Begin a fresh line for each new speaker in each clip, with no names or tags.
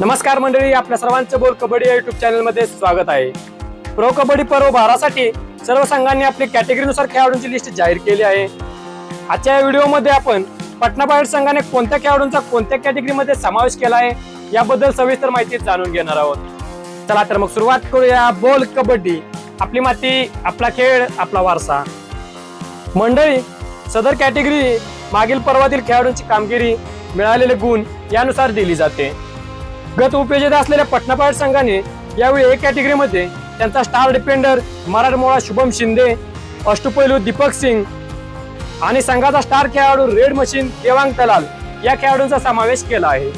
नमस्कार मंडळी आपल्या सर्वांचं बोल कबड्डी या युट्यूब चॅनलमध्ये स्वागत आहे. प्रो कबड्डी पर्व बारासाठी सर्व संघांनी आपली कॅटेगरीनुसार खेळाडूंची लिस्ट जाहीर केली आहे. आजच्या या व्हिडिओमध्ये आपण पटना पायरेट्स संघाने कोणत्या खेळाडूंचा कोणत्या कॅटेगरीमध्ये समावेश केला आहे याबद्दल सविस्तर माहिती जाणून घेणार आहोत. चला तर मग सुरुवात करूया बोल कबड्डी. आपली माती आपला खेळ आपला वारसा. मंडळी सदर कॅटेगरी मागील पर्वातील खेळाडूंची कामगिरी मिळालेले गुण यानुसार दिली जाते. गत उपयोजित असलेल्या पटना पायट संघाने यावेळी एक कॅटेगरीमध्ये त्यांचा स्टार डिफेंडर मराठमोळा शुभम शिंदे अष्टपैलू दीपक सिंग आणि संघाचा स्टार खेळाडू रेड मशीन देवांग तलाल या खेळाडूंचा समावेश केला आहे.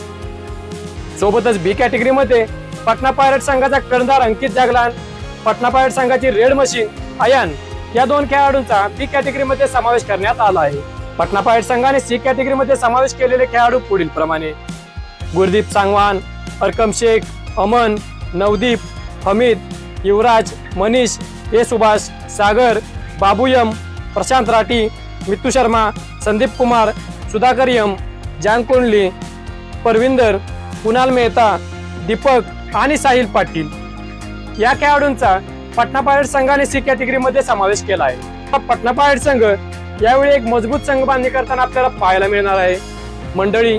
सोबतच बी कॅटेगरीमध्ये पटना पायरट संघाचा कर्णधार अंकित जागलान पटना पायरट संघाची रेड मशीन अयान या दोन खेळाडूंचा बी कॅटेगरीमध्ये समावेश करण्यात आला आहे. पटना पायरट संघाने सी कॅटेगरीमध्ये समावेश केलेले खेळाडू पुढील प्रमाणे गुरदीप सांगवान अरकम शेख अमन नवदीप हमीद युवराज मनीष ए सुभाष सागर बाबूयम प्रशांत राठी मित्तू शर्मा संदीप कुमार सुधाकर यम जान कोंडली परविंदर कुणाल मेहता दीपक आणि साहिल पाटील. या खेळाडूंचा पटना पायरेट संघाने सी कॅटेगरीमध्ये समावेश केला आहे. हा पटना पायरेट संघ यावेळी एक मजबूत संघ बांधणी करताना आपल्याला पाहायला मिळणार आहे. मंडळी